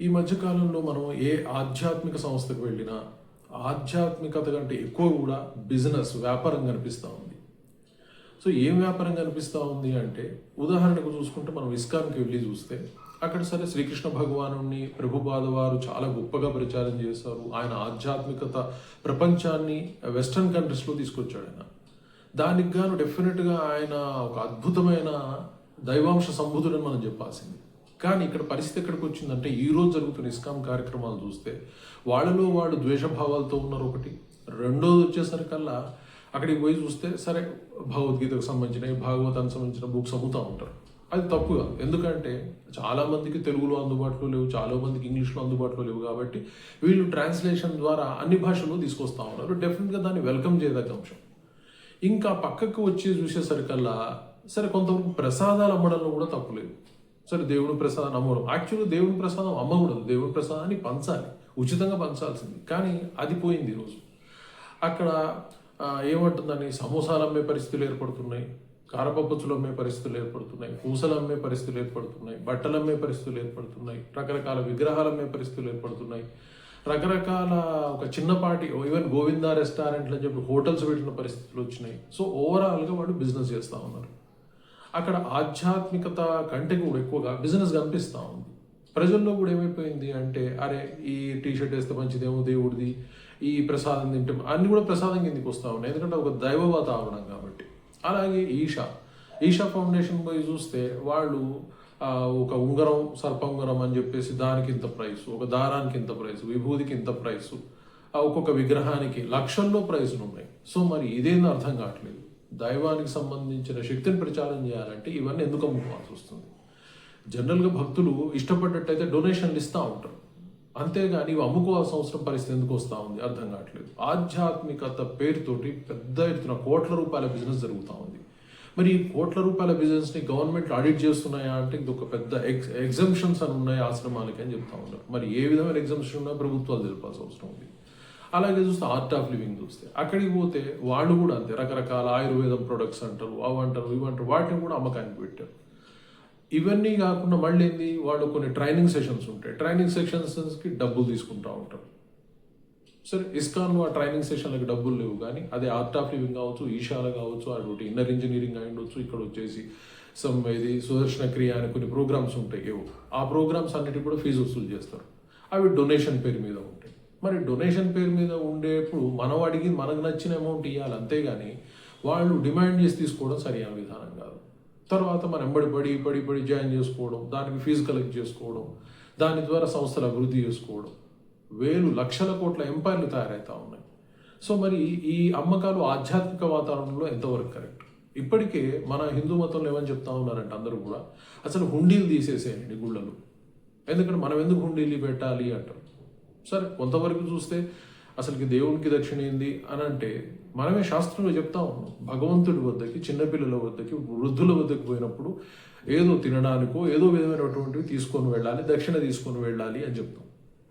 ఈ మధ్యకాలంలో మనం ఏ ఆధ్యాత్మిక సంస్థకు వెళ్ళినా ఆధ్యాత్మికత కంటే ఎక్కువ కూడా బిజినెస్ వ్యాపారం కనిపిస్తూ ఉంది. సో ఏం వ్యాపారం కనిపిస్తూ ఉంది అంటే ఉదాహరణకు చూసుకుంటే మనం ఇస్కాన్కి వెళ్ళి చూస్తే అక్కడ సరే శ్రీకృష్ణ భగవాను ప్రభుపాద వారు చాలా గొప్పగా ప్రచారం చేశారు. ఆయన ఆధ్యాత్మికత ప్రపంచాన్ని వెస్ట్రన్ కంట్రీస్లో తీసుకొచ్చాడు ఆయన. దానికి గాను డెఫినెట్గా ఆయన ఒక అద్భుతమైన దైవాంశ సంబుధుడని మనం చెప్పాల్సింది. కానీ ఇక్కడ పరిస్థితి ఎక్కడికి వచ్చిందంటే ఈరోజు జరుగుతున్న ఇస్కాం కార్యక్రమాలు చూస్తే వాళ్ళలో వాళ్ళు ద్వేషభావాలతో ఉన్నారు ఒకటి. రెండోది వచ్చేసరికల్లా అక్కడికి పోయి చూస్తే సరే భగవద్గీతకు సంబంధించిన భాగవతానికి సంబంధించిన బుక్స్ అమ్ముతూ ఉంటారు. అది తప్పు కాదు. ఎందుకంటే చాలామందికి తెలుగులో అందుబాటులో లేవు చాలామందికి ఇంగ్లీష్లో అందుబాటులో లేవు కాబట్టి వీళ్ళు ట్రాన్స్లేషన్ ద్వారా అన్ని భాషల్లో తీసుకొస్తా ఉన్నారు. డెఫినెట్గా దాన్ని వెల్కమ్ చేయదగ్గ అంశం. ఇంకా పక్కకు వచ్చి చూసేసరికల్లా సరే కొంతవరకు ప్రసాదాలు అమ్మడంలో కూడా తప్పులేదు సరే దేవుడి ప్రసాదం అమ్మడం యాక్చువల్గా దేవుని ప్రసాదం అమ్మకూడదు. దేవుని ప్రసాదాన్ని పంచాలి. ఉచితంగా పంచాల్సింది. కానీ అది పోయింది ఈరోజు. అక్కడ ఏమంటుందని సమోసాలు అమ్మే పరిస్థితులు ఏర్పడుతున్నాయి. కారపప్పుచులు అమ్మే పరిస్థితులు ఏర్పడుతున్నాయి. పూసలు అమ్మే పరిస్థితులు ఏర్పడుతున్నాయి. బట్టలు అమ్మే పరిస్థితులు ఏర్పడుతున్నాయి. రకరకాల విగ్రహాలు అమ్మే పరిస్థితులు ఏర్పడుతున్నాయి. రకరకాల ఒక చిన్నపాటి ఈవెన్ గోవిందా రెస్టారెంట్లు అని చెప్పి హోటల్స్ పెట్టిన పరిస్థితులు వచ్చినాయి. సో ఓవరాల్గా వాడు బిజినెస్ చేస్తూ ఉన్నారు. అక్కడ ఆధ్యాత్మికత కంటే కూడా ఎక్కువగా బిజినెస్ కనిపిస్తూ ఉంది. ప్రజల్లో కూడా ఏమైపోయింది అంటే అరే ఈ టీ షర్ట్ వేస్తే మంచిదేమో దేవుడిది ఈ ప్రసాదం తింటే అన్ని కూడా ప్రసాదం కిందకి వస్తూ ఉన్నాయి. ఎందుకంటే ఒక దైవ వాతావరణం కాబట్టి. అలాగే ఈషా. ఈషా ఫౌండేషన్ పోయి చూస్తే వాళ్ళు ఒక ఉంగరం సర్ప ఉంగరం అని చెప్పేసి దానికి ఇంత ప్రైస్ ఒక దారానికి ఇంత ప్రైస్ విభూతికి ఇంత ప్రైస్ ఒక్కొక్క విగ్రహానికి లక్షల్లో ప్రైజ్లు ఉన్నాయి. సో మరి ఇదేందో అర్థం కావట్లేదు. దైవానికి సంబంధించిన శక్తిని ప్రచారం చేయాలంటే ఇవన్నీ ఎందుకు అమ్ముకోవాల్సి వస్తుంది? జనరల్గా భక్తులు ఇష్టపడ్డట్టయితే డొనేషన్లు ఇస్తూ ఉంటారు. అంతేగాని ఇవి అమ్ముకోవాల్సిన అవసరం పరిస్థితి ఎందుకు వస్తూ ఉంది? అర్థం కావట్లేదు. ఆధ్యాత్మికత పేరుతోటి పెద్ద ఎత్తున కోట్ల రూపాయల బిజినెస్ జరుగుతూ ఉంది. మరి ఈ కోట్ల రూపాయల బిజినెస్ని గవర్నమెంట్ ఆడిట్ చేస్తున్నాయా అంటే ఇది ఒక పెద్ద ఎక్స్ ఎగ్జంప్షన్స్ అని ఉన్నాయి ఆశ్రమాలకి అని చెప్తా ఉన్నారు. మరి ఏ విధమైన ఎగ్జంప్షన్ ఉన్నా ప్రభుత్వాలు తెలిపాల్సిన అవసరం ఉంది. అలాగే చూస్తే ఆర్ట్ ఆఫ్ లివింగ్ చూస్తే అక్కడికి పోతే వాళ్ళు కూడా అంతే రకరకాల ఆయుర్వేదం ప్రొడక్ట్స్ అంటారు అవి అంటారు ఇవి అంటారు వాటిని కూడా అమ్మకానికి పెట్టారు. ఇవన్నీ కాకుండా మళ్ళీ ఏంది వాళ్ళు కొన్ని ట్రైనింగ్ సెషన్స్ ఉంటాయి. ట్రైనింగ్ సెషన్స్కి డబ్బులు తీసుకుంటూ ఉంటారు. సరే ఇస్కాన్లో ఆ ట్రైనింగ్ సెషన్లకు డబ్బులు లేవు కానీ అదే ఆర్ట్ ఆఫ్ లివింగ్ కావచ్చు ఈశాల కావచ్చు అటు ఇన్నర్ ఇంజనీరింగ్ అయి ఉండొచ్చు ఇక్కడ వచ్చేసి సమ్ ఇది సుదర్శన క్రియ అని కొన్ని ప్రోగ్రామ్స్ ఉంటాయి. ఏవో ఆ ప్రోగ్రామ్స్ అన్నిటికి కూడా ఫీజు వసూలు చేస్తారు. అవి డొనేషన్ పేరు మీద మరి డొనేషన్ పేరు మీద ఉండేప్పుడు మనం అడిగి మనకు నచ్చిన అమౌంట్ ఇవ్వాలి అంతేగాని వాళ్ళు డిమాండ్ చేసి తీసుకోవడం సరైన విధానం కాదు. తర్వాత మనం ఎంబడి పడి పడి పడి జాయిన్ చేసుకోవడం దానికి ఫీజు కలెక్ట్ చేసుకోవడం దాని ద్వారా సంస్థలు అభివృద్ధి చేసుకోవడం వేలు లక్షల కోట్ల ఎంపైర్లు తయారవుతూ ఉన్నాయి. సో మరి ఈ అమ్మకాలు ఆధ్యాత్మిక వాతావరణంలో ఎంతవరకు కరెక్ట్ ఇప్పటికే మన హిందూ మతంలో ఏమని చెప్తా ఉన్నారంటే అందరూ కూడా అసలు హుండీలు తీసేసేయండి గుళ్ళలు. ఎందుకంటే మనం ఎందుకు హుండీలు పెట్టాలి అంటారు? సరే కొంతవరకు చూస్తే అసలుకి దేవునికి దక్షిణ ఏంది అని అంటే మనమే శాస్త్రంలో చెప్తా ఉన్నాం. భగవంతుడి వద్దకి చిన్నపిల్లల వద్దకి వృద్ధుల వద్దకు పోయినప్పుడు ఏదో తినడానికో ఏదో విధమైనటువంటివి తీసుకొని వెళ్ళాలి దక్షిణ తీసుకొని వెళ్ళాలి అని చెప్తాం.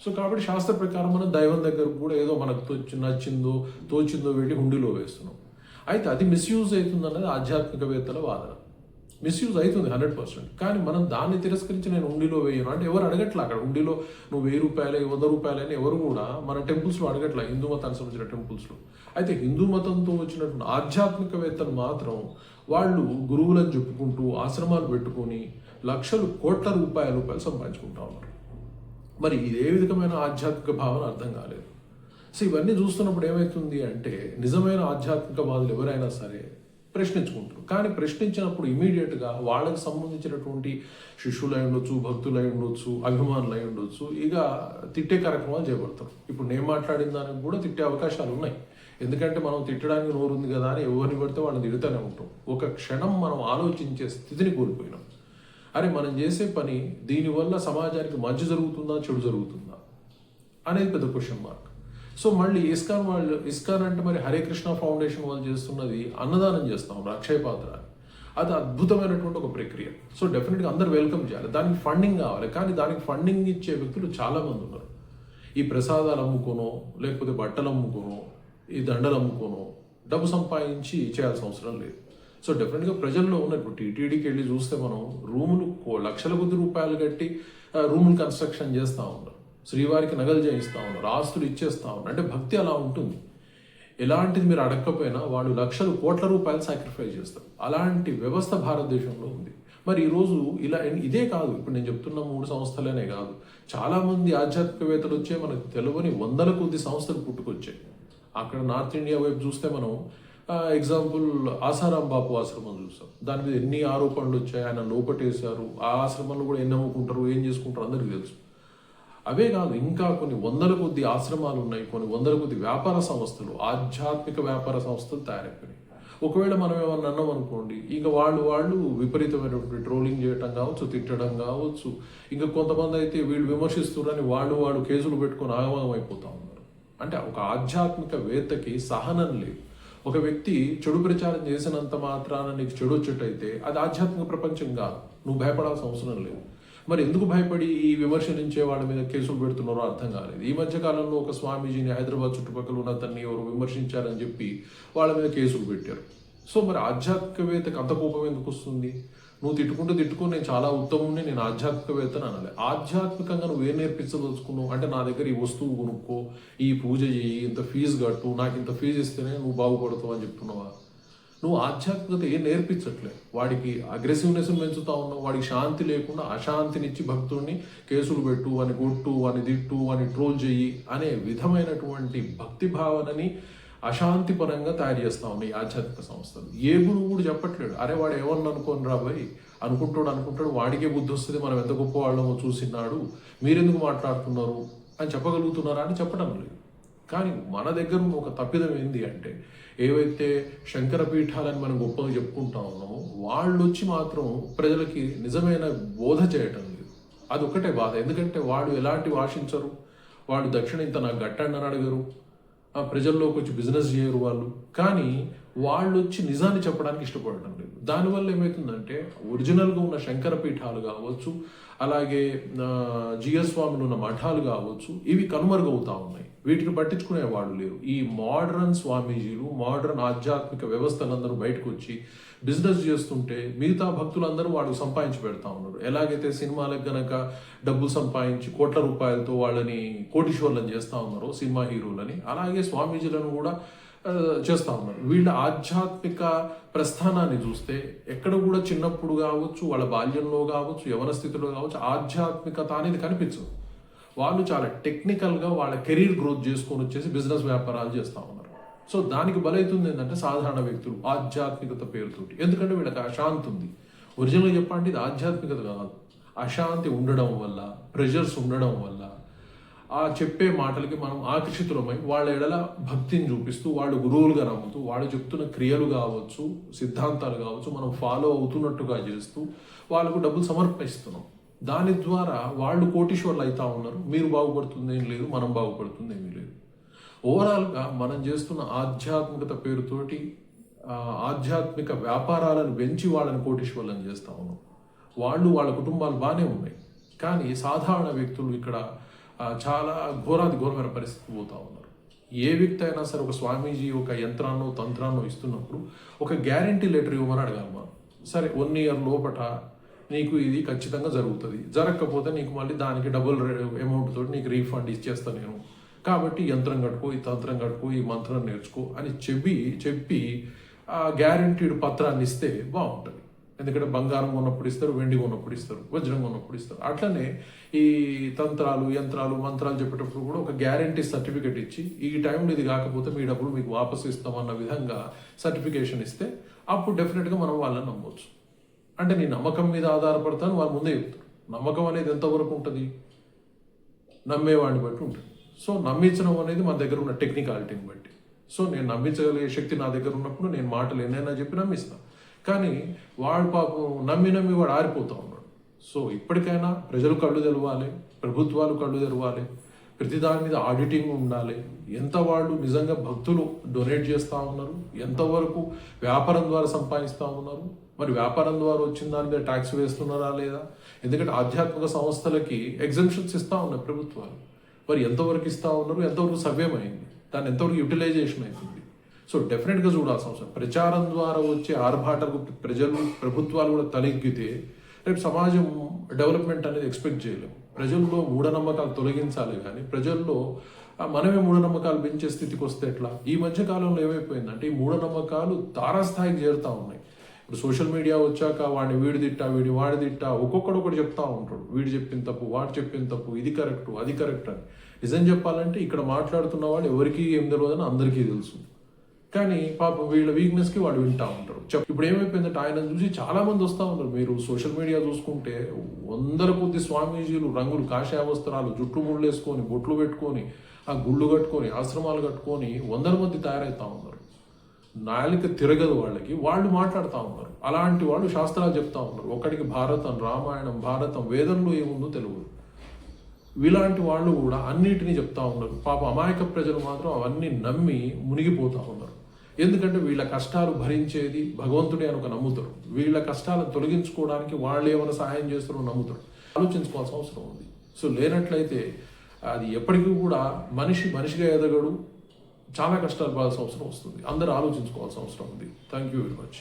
సో కాబట్టి శాస్త్ర ప్రకారం మనం దైవం దగ్గర కూడా ఏదో మనకు తోచి నచ్చిందో తోచిందో వెళ్ళి హుండీలో వేస్తున్నాం. అయితే అది మిస్యూజ్ అవుతుంది అన్నది ఆధ్యాత్మికవేత్తల వాదన. మిస్యూజ్ అవుతుంది హండ్రెడ్ పర్సెంట్. కానీ మనం దాన్ని తిరస్కరించి నేను ఉండిలో వేయను. అంటే ఎవరు అడగట్లే అక్కడ? ఉండిలో నువ్వు వెయ్యి రూపాయలే వంద రూపాయలని ఎవరు కూడా మన టెంపుల్స్లో అడగట్లే హిందూ మతానికి సంబంధించిన టెంపుల్స్లో. అయితే హిందూ మతంతో వచ్చినటువంటి ఆధ్యాత్మికవేత్తలు మాత్రం వాళ్ళు గురువులను చెప్పుకుంటూ ఆశ్రమాలు పెట్టుకొని లక్షలు కోట్ల రూపాయల రూపాయలు సంపాదించుకుంటా ఉన్నారు. మరి ఇదే విధమైన ఆధ్యాత్మిక భావన అర్థం కాలేదు. సో ఇవన్నీ చూస్తున్నప్పుడు ఏమవుతుంది అంటే నిజమైన ఆధ్యాత్మికవాదులు ఎవరైనా సరే ప్రశ్నించుకుంటారు. కానీ ప్రశ్నించినప్పుడు ఇమీడియట్గా వాళ్ళకి సంబంధించినటువంటి శిష్యులై ఉండొచ్చు భక్తులు అయి ఉండొచ్చు అభిమానులు అయి ఉండొచ్చు ఇక తిట్టే కార్యక్రమాలు చేపడతారు ఇప్పుడు నేను మాట్లాడిన దానికి కూడా తిట్టే అవకాశాలు ఉన్నాయి. ఎందుకంటే మనం తిట్టడానికి నోరు ఉంది కదా అని ఎవరిని పడితే వాళ్ళని తిడుతూనే ఉంటాం. ఒక క్షణం మనం ఆలోచించే స్థితిని కోల్పోయినాం. అరే మనం చేసే పని దీనివల్ల సమాజానికి మంచి జరుగుతుందా చెడు జరుగుతుందా అనేది పెద్ద క్వశ్చన్ మార్క్ సో మళ్ళీ ఇస్కాన్ వాళ్ళు ఇస్కాన్ అంటే మరి హరే కృష్ణ ఫౌండేషన్ వాళ్ళు చేస్తున్నది అన్నదానం చేస్తాం అక్షయ పాత్ర అది అద్భుతమైనటువంటి ఒక ప్రక్రియ. సో డెఫినెట్గా అందరు వెల్కమ్ చేయాలి. దానికి ఫండింగ్ కావాలి. కానీ దానికి ఫండింగ్ ఇచ్చే వ్యక్తులు చాలామంది ఉన్నారు. ఈ ప్రసాదాలు అమ్ముకోనో లేకపోతే బట్టలు అమ్ముకోనో ఈ దండలు అమ్ముకోనో డబ్బు సంపాదించి చేయాల్సిన అవసరం లేదు. సో డెఫినెట్గా ప్రజల్లో ఉన్న ఇప్పుడు టీటీడీకి వెళ్ళి చూస్తే మనం రూములు లక్షల కొద్ది రూపాయలు కట్టి రూములు కన్స్ట్రక్షన్ చేస్తూ ఉన్నారు శ్రీవారికి నగలు చేయిస్తూ ఉన్నారు ఆస్తులు ఇచ్చేస్తూ ఉన్నారు. అంటే భక్తి అలా ఉంటుంది. ఎలాంటిది మీరు అడగకపోయినా వాళ్ళు లక్షలు కోట్ల రూపాయలు సాక్రిఫైస్ చేస్తారు. అలాంటి వ్యవస్థ భారతదేశంలో ఉంది. మరి ఈరోజు ఇలా ఇదే కాదు. ఇప్పుడు నేను చెప్తున్న మూడు సంస్థలనే కాదు. చాలామంది ఆధ్యాత్మికవేత్తలు వచ్చే మనకు తెలియని వందల కొద్ది సంస్థలు పుట్టుకొచ్చాయి. అక్కడ నార్త్ ఇండియా వైపు చూస్తే మనం ఎగ్జాంపుల్ ఆసారాం బాపు ఆశ్రమం చూస్తాం. దాని మీద ఎన్ని ఆరోపణలు వచ్చాయి ఆయన లోపటేశారు. ఆ ఆశ్రమంలో కూడా ఎన్ని అమ్ముకుంటారు ఏం చేసుకుంటారు అందరికీ తెలుసు. అవే కాదు ఇంకా కొన్ని వందల కొద్ది ఆశ్రమాలు ఉన్నాయి కొన్ని వందల కొద్ది వ్యాపార సంస్థలు ఆధ్యాత్మిక వ్యాపార సంస్థలు తయారైపోయినాయి. ఒకవేళ మనం ఏమన్నా అన్నాం అనుకోండి ఇక వాళ్ళు వాళ్ళు విపరీతమైనటువంటి ట్రోలింగ్ చేయటం కావచ్చు తిట్టడం కావచ్చు ఇంకా కొంతమంది అయితే వీళ్ళు విమర్శిస్తున్నారని వాళ్ళు వాళ్ళు కేసులు పెట్టుకొని ఆగమనం అయిపోతా ఉన్నారు. అంటే ఒక ఆధ్యాత్మిక వేత్తకి సహనం లేదు. ఒక వ్యక్తి చెడు ప్రచారం చేసినంత మాత్రాన నీకు చెడు వచ్చేటైతే అది ఆధ్యాత్మిక ప్రపంచం కాదు. నువ్వు భయపడాల్సిన అవసరం లేదు. మరి ఎందుకు భయపడి ఈ విమర్శించే వాళ్ళ మీద కేసులు పెడుతున్నారో అర్థం కాలేదు. ఈ మధ్య కాలంలో ఒక స్వామీజీని హైదరాబాద్ చుట్టుపక్కల ఉన్న అతన్ని ఎవరు విమర్శించారని చెప్పి వాళ్ళ మీద కేసులు పెట్టారు. సో మరి ఆధ్యాత్మికవేత్తకు అంత కోపం ఎందుకు వస్తుంది? నువ్వు తిట్టుకుంటూ తిట్టుకో నేను చాలా ఉత్తముని నేను ఆధ్యాత్మికవేత్తని అనాలి. ఆధ్యాత్మికంగా నువ్వు ఏం నేర్పించదలుచుకున్నావు? అంటే నా దగ్గర ఈ వస్తువు కొనుక్కో ఈ పూజ చేయి ఇంత ఫీజు కట్టు నాకు ఇంత ఫీజు ఇస్తేనే నువ్వు బాగుపడతావు అని చెప్తున్నావా? నువ్వు ఆధ్యాత్మికత ఏం నేర్పించట్లే వాడికి అగ్రెసివ్నెస్ పెంచుతా ఉన్నావు వాడికి శాంతి లేకుండా అశాంతినిచ్చి భక్తుడిని కేసులు పెట్టు అని కొట్టు అని తిట్టు అని ట్రోల్ చెయ్యి అనే విధమైనటువంటి భక్తి భావనని అశాంతి పరంగా తయారు చేస్తా ఉన్నాయి ఈ ఆధ్యాత్మిక సంస్థలు. ఏ గురువు కూడా చెప్పట్లేడు అరే వాడు ఏమన్నా అనుకోని రాబోయి అనుకుంటాడు అనుకుంటాడు వాడికే బుద్ధి వస్తుంది మనం ఎంత గొప్ప వాళ్ళమో చూసినాడు మీరెందుకు మాట్లాడుతున్నారు? అని చెప్పగలుగుతున్నారా అని చెప్పడం లేదు. కానీ మన దగ్గర ఒక తప్పిదం ఏంది అంటే ఏవైతే శంకర పీఠాలని మనం గొప్పగా చెప్పుకుంటా ఉన్నామో వాళ్ళు వచ్చి మాత్రం ప్రజలకి నిజమైన బోధ చేయటం లేదు. అది ఒకటే బాధ. ఎందుకంటే వాడు ఎలాంటివి ఆశించరు? వాడు దక్షిణ ఇంత నాకు గట్టండి అని అడగరు. ఆ ప్రజల్లోకి వచ్చి బిజినెస్ చేయరు వాళ్ళు. కానీ వాళ్ళు వచ్చి నిజాన్ని చెప్పడానికి ఇష్టపడటం లేదు. దానివల్ల ఏమవుతుందంటే ఒరిజినల్గా ఉన్న శంకర పీఠాలు కావచ్చు అలాగే జియస్వాములు ఉన్న మఠాలు కావచ్చు ఇవి కనుమరుగవుతా ఉన్నాయి. వీటిని పట్టించుకునే వాళ్ళు లేరు. ఈ మోడర్న్ స్వామీజీలు మోడర్న్ ఆధ్యాత్మిక వ్యవస్థలందరూ బయటకు వచ్చి బిజినెస్ చేస్తుంటే మిగతా భక్తులందరూ వాళ్ళు సంపాదించి పెడతా ఉన్నారు. ఎలాగైతే సినిమాలకు గనక డబ్బు సంపాదించి కోట్ల రూపాయలతో వాళ్ళని కోటీశ్వర్లను చేస్తూ ఉన్నారో సినిమా హీరోలని అలాగే స్వామీజీలను కూడా చేస్తూ ఉన్నారు వీళ్ళ ఆధ్యాత్మిక ప్రస్థానాన్ని చూస్తే ఎక్కడ కూడా చిన్నప్పుడు కావచ్చు వాళ్ళ బాల్యంలో కావచ్చు యవన స్థితిలో కావచ్చు ఆధ్యాత్మికత అనేది కనిపించదు. వాళ్ళు చాలా టెక్నికల్గా వాళ్ళ కెరీర్ గ్రోత్ చేసుకొని వచ్చేసి బిజినెస్ వ్యాపారాలు చేస్తూ ఉన్నారు. సో దానికి బలవుతుంది ఏంటంటే సాధారణ వ్యక్తులు ఆధ్యాత్మికత పేరుతోటి. ఎందుకంటే వీళ్ళకి అశాంతి ఉంది. ఒరిజినల్గా చెప్పండి ఇది ఆధ్యాత్మికత కాదు. అశాంతి ఉండడం వల్ల ప్రెషర్స్ ఉండడం వల్ల ఆ చెప్పే మాటలకి మనం ఆకర్షితులమై వాళ్ళ ఎడల భక్తిని చూపిస్తూ వాళ్ళు గురువులుగా నమ్ముతూ వాళ్ళు చెప్తున్న క్రియలు కావచ్చు సిద్ధాంతాలు కావచ్చు మనం ఫాలో అవుతున్నట్టుగా చేస్తూ వాళ్ళకు డబ్బులు సమర్పిస్తున్నాం. దాని ద్వారా వాళ్ళు కోటీశ్వర్లు అవుతా ఉన్నారు. మీరు బాగుపడుతుంది ఏం లేదు మనం బాగుపడుతుంది ఏమీ లేదు. ఓవరాల్గా మనం చేస్తున్న ఆధ్యాత్మికత పేరుతోటి ఆధ్యాత్మిక వ్యాపారాలను పెంచి వాళ్ళని కోటీశ్వర్లను చేస్తా ఉన్నాం. వాళ్ళు వాళ్ళ కుటుంబాలు బాగానే ఉన్నాయి. కానీ సాధారణ వ్యక్తులు ఇక్కడ చాలా ఘోరాది ఘోరమైన పరిస్థితి పోతా ఉన్నారు. ఏ వ్యక్తి అయినా సరే ఒక స్వామీజీ ఒక యంత్రాన్నో తంత్రాన్నో ఇస్తున్నప్పుడు ఒక గ్యారంటీ లెటర్ ఇవ్వమని అడగాలి మనం. సరే వన్ ఇయర్ లోపట నీకు ఇది ఖచ్చితంగా జరుగుతుంది. జరగకపోతే నీకు మళ్ళీ దానికి డబుల్ అమౌంట్ తోటి నీకు రీఫండ్ ఇచ్చేస్తాను నేను. కాబట్టి యంత్రం కట్టుకో ఈ తంత్రం కట్టుకో ఈ మంత్రం నేర్చుకో అని చెప్పి చెప్పి గ్యారంటీడ్ పత్రాన్ని ఇస్తే బాగుంటుంది. ఎందుకంటే బంగారం ఉన్నప్పుడు ఇస్తారు వెండి ఉన్నప్పుడు ఇస్తారు వజ్రం ఉన్నప్పుడు ఇస్తారు. అట్లనే ఈ తంత్రాలు యంత్రాలు మంత్రాలు చెప్పేటప్పుడు కూడా ఒక గ్యారంటీ సర్టిఫికేట్ ఇచ్చి ఈ టైంలో ఇది కాకపోతే మీ డబ్బులు మీకు వాపసు ఇస్తామన్న విధంగా సర్టిఫికేషన్ ఇస్తే అప్పుడు డెఫినెట్గా మనం వాళ్ళని నమ్మవచ్చు అంటే నీ నమ్మకం మీద ఆధారపడతాను వాళ్ళు ముందే చెప్తారు. నమ్మకం అనేది ఎంతవరకు ఉంటుంది? నమ్మేవాడిని బట్టి ఉంటుంది. సో నమ్మించడం అనేది మన దగ్గర ఉన్న టెక్నికాలిటీని బట్టి. సో నేను నమ్మించగలిగే శక్తి నా దగ్గర ఉన్నప్పుడు నేను మాటలు ఎన్నైనా చెప్పి నమ్మిస్తాను కానీ వాడు పాపం నమ్మి నమ్మి వాడు ఆరిపోతూ ఉన్నాడు. సో ఇప్పటికైనా ప్రజలు కళ్ళు తెలవాలి ప్రభుత్వాలు కళ్ళు తెరవాలి ప్రతి దాని మీద ఆడిటింగ్ ఉండాలి. ఎంత వాళ్ళు నిజంగా భక్తులు డొనేట్ చేస్తూ ఉన్నారు ఎంతవరకు వ్యాపారం ద్వారా సంపాదిస్తూ ఉన్నారు మరి వ్యాపారం ద్వారా వచ్చిన దాని మీద ట్యాక్స్ వేస్తున్నారా లేదా? ఎందుకంటే ఆధ్యాత్మిక సంస్థలకి ఎగ్జంప్షన్స్ ఇస్తూ ఉన్నాయి ప్రభుత్వాలు. మరి ఎంతవరకు ఇస్తూ ఉన్నారు ఎంతవరకు సవ్యమైంది దాన్ని ఎంతవరకు యూటిలైజేషన్ అవుతుంది? సో డెఫినెట్గా చూడాల్సిన అవసరం. ప్రచారం ద్వారా వచ్చే ఆర్భాటకు ప్రజలు ప్రభుత్వాలు కూడా తలెగ్గితే రేపు సమాజం డెవలప్మెంట్ అనేది ఎక్స్పెక్ట్ చేయలేము. ప్రజల్లో మూఢనమ్మకాలు తొలగించాలి కానీ ప్రజల్లో మనమే మూఢనమ్మకాలు పెంచే స్థితికి వస్తే ఎట్లా? ఈ మధ్య కాలంలో ఏమైపోయిందంటే ఈ మూఢనమ్మకాలు తారాస్థాయికి చేరుతూ ఉన్నాయి. ఇప్పుడు సోషల్ మీడియా వచ్చాక వాడిని వీడి తిట్టా వీడి వాడి తిట్టా ఒక్కొక్కడు ఒకటి చెప్తా ఉంటాడు. వీడు చెప్పిన తప్పు వాడు చెప్పిన తప్పు ఇది కరెక్ట్ అది కరెక్ట్ అని. నిజం చెప్పాలంటే ఇక్కడ మాట్లాడుతున్న వాడు ఎవరికి ఏం తెలియదని అందరికీ తెలుసు. కానీ పాపం వీళ్ళ వీక్నెస్కి వాళ్ళు వింటా ఉంటారు. ఇప్పుడు ఏమైపోయిందంటే ఆయన చూసి చాలా మంది వస్తూ ఉన్నారు. మీరు సోషల్ మీడియా చూసుకుంటే వందల కొద్ది స్వామీజీలు రంగులు కాషాయ వస్త్రాలు జుట్లు ముళ్ళేసుకొని బొట్లు పెట్టుకొని ఆ గుళ్ళు కట్టుకొని ఆశ్రమాలు కట్టుకొని వందల మంది తయారైతా ఉన్నారు. నాలిక తిరగదు వాళ్ళకి. వాళ్ళు మాట్లాడుతూ ఉన్నారు. అలాంటి వాళ్ళు శాస్త్రాలు చెప్తా ఉన్నారు. ఒకటికి భారతం రామాయణం భారతం వేదంలో ఏముందో తెలుగు ఇలాంటి వాళ్ళు కూడా అన్నిటినీ చెప్తా ఉన్నారు. పాప అమాయక ప్రజలు మాత్రం అవన్నీ నమ్మి మునిగిపోతూ ఉన్నారు. ఎందుకంటే వీళ్ళ కష్టాలు భరించేది భగవంతుడే అని ఒక నమ్ముతారు వీళ్ళ కష్టాలను తొలగించుకోవడానికి వాళ్ళు ఏమైనా సహాయం చేస్తారో నమ్ముతారు ఆలోచించుకోవాల్సిన అవసరం ఉంది. సో లేనట్లయితే అది ఎప్పటికీ కూడా మనిషి మనిషిగా ఎదగడు. చాలా కష్టాలు పడాల్సిన అవసరం వస్తుంది. అందరూ ఆలోచించుకోవాల్సిన అవసరం ఉంది. Thank you very much